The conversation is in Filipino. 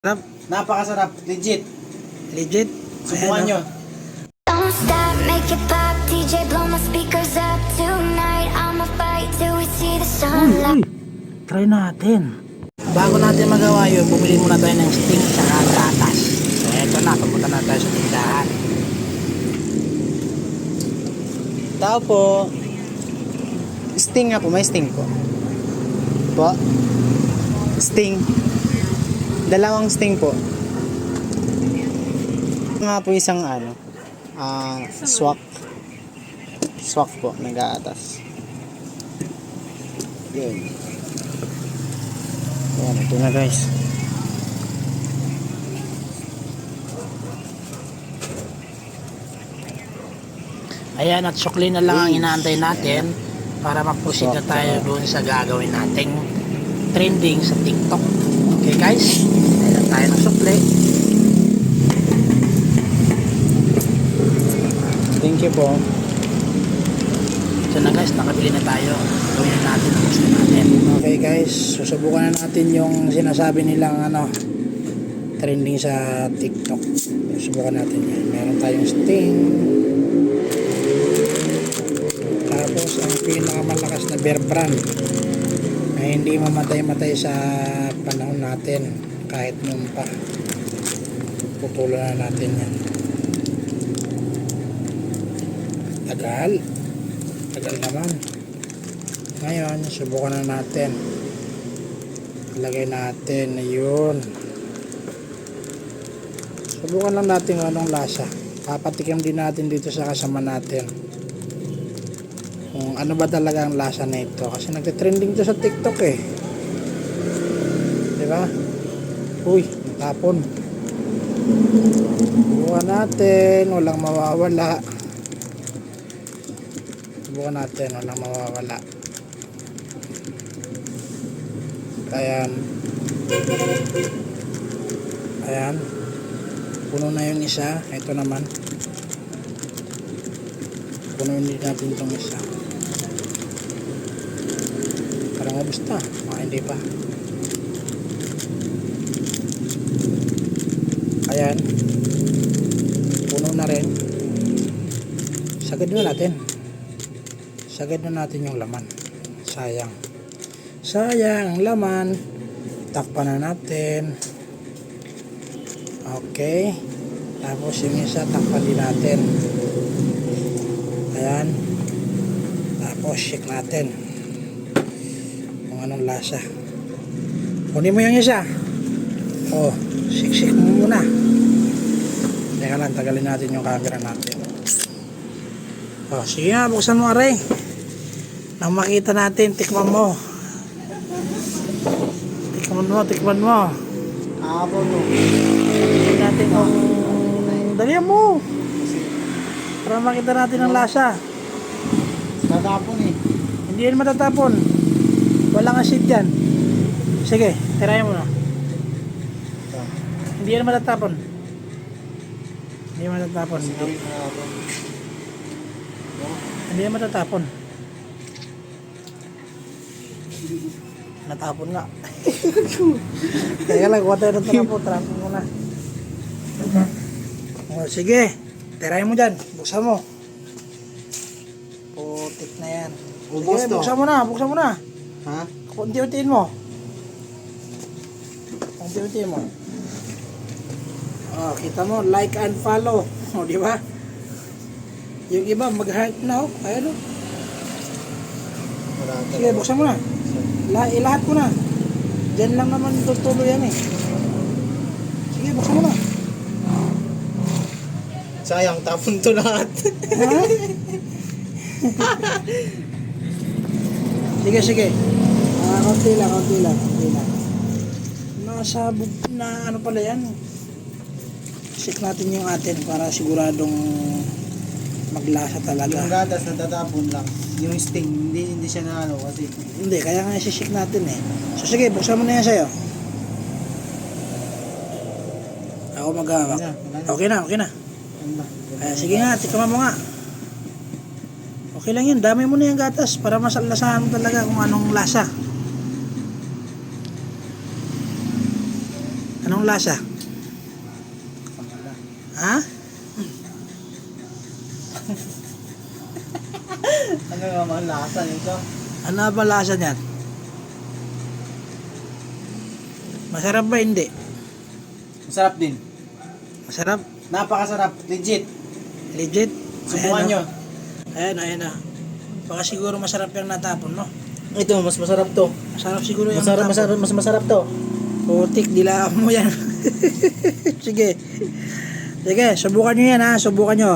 Sarap. Napakasarap, legit. Legit. Subukan nyo. Don't stop, make it pop, DJ blow my speakers up tonight. I'ma fight till we see the Uy, sunlight. uy. Try natin. Bago natin magawa yun, bumili muna tayo ng sting sa gatas. So, eto na. Pumunta na tayo sa tindahan. Tao po. Sting nga po, may sting po. Po? Sting. Dalawang sting po. Nga po isang ano, ah, swak. Swak po, nag-aatas. Yun. Yan, ito na guys. Ayan, at sukli na lang ang inaantay natin para mag-proceed na tayo doon sa gagawin nating trending sa TikTok. Okay guys? Ayan tayo ng sukli. Thank you po. So na guys, nakabili na tayo. Gawin na natin ang gusto natin. Okay guys, susubukan na natin yung sinasabi nilang ano, trending sa TikTok. Susubukan natin yan. Meron tayong sting. Tapos ang pinakamalakas na bear brand na hindi mamatay-matay sa panahon natin kahit noon pa. Putulan na natin yan. Tagal. Tagal naman. Ngayon, subukan na natin. Ilagay natin. Ayun. Subukan lang natin anong lasa. Papatikim din natin dito sa kasama natin. Kung ano ba talaga ang lasa na ito. Kasi nagte-trending to sa TikTok eh. Di ba? Uy, tapon. Subukan natin. Walang mawawala. Subukan natin, walang mawawala. Ayan. Ayan. Puno na yung isa. Ito naman. Puno din natin itong isa. Parang ubos na. Ah, hindi pa. Ayan. Puno na rin. Sagad na natin sagad na natin yung laman sayang sayang ang laman takpan na natin okay tapos yung isa takpan din natin ayan tapos shake natin kung anong lasa kunin mo yung isa oh shake mo muna teka lang tagalin natin yung camera natin oh sige nga buksan mo aray nang makita natin, tikman mo. Tikman mo, tikman mo. Ako no. Tingnan natin kung... Dali mo. Para makita natin ang lasa. Tatapon eh. Hindi yan matatapon. Walang asid yan. Sige, tirayan mo na. Hindi yan matatapon. Hindi yan matatapon. Hindi, yan matatapon. Natapon nga. Teka lang, kuha tayo ng tapon. Tapon mo na. O, sige. Tirayan mo dyan. Buksan mo. Putik na yan. Sige, buksan mo na. Buksan mo na. Ha? Unti-untiin mo. Unti-untiin mo. Oh, kita mo, like and follow. O, di ba? Yung iba, mag-heart na, oh. Ayan, oh. Sige, buksan mo na. La ilahat mo na. Diyan lang naman tutuloy yan, eh. Sige, buksan mo na. Sayang, tapon to lahat. Ha? sige, sige. Ah, konti lang, konti lang, konti lang. Nasabog na ano pala yan. Sik natin yung atin para siguradong maglasa talaga. Yung gatas natatapon lang. Yung sting, hindi hindi siya na ano kasi Hindi, kaya nga isisik natin eh. So sige, buksan mo na yan sa'yo. Ako maghahawak. Na, na. Okay na, okay na. na. Ayan, sige nga, tikman mo nga. Okay lang yun, dami mo na yung gatas para masalasahan mo talaga kung anong lasa. Anong Anong lasa? Ha? Ano nga mga lasa nito? Ano ba lasa niyan? Masarap ba hindi? Masarap din. Masarap? Napakasarap. Legit. Legit? Subukan nyo. Ayan, ayan na. Baka siguro masarap yung natapon, no? Ito, mas masarap to. Masarap siguro yung Masarap, natapon. masarap, mas masarap to. Putik, dilaan mo yan. Sige. Sige, subukan nyo yan ha. Subukan nyo.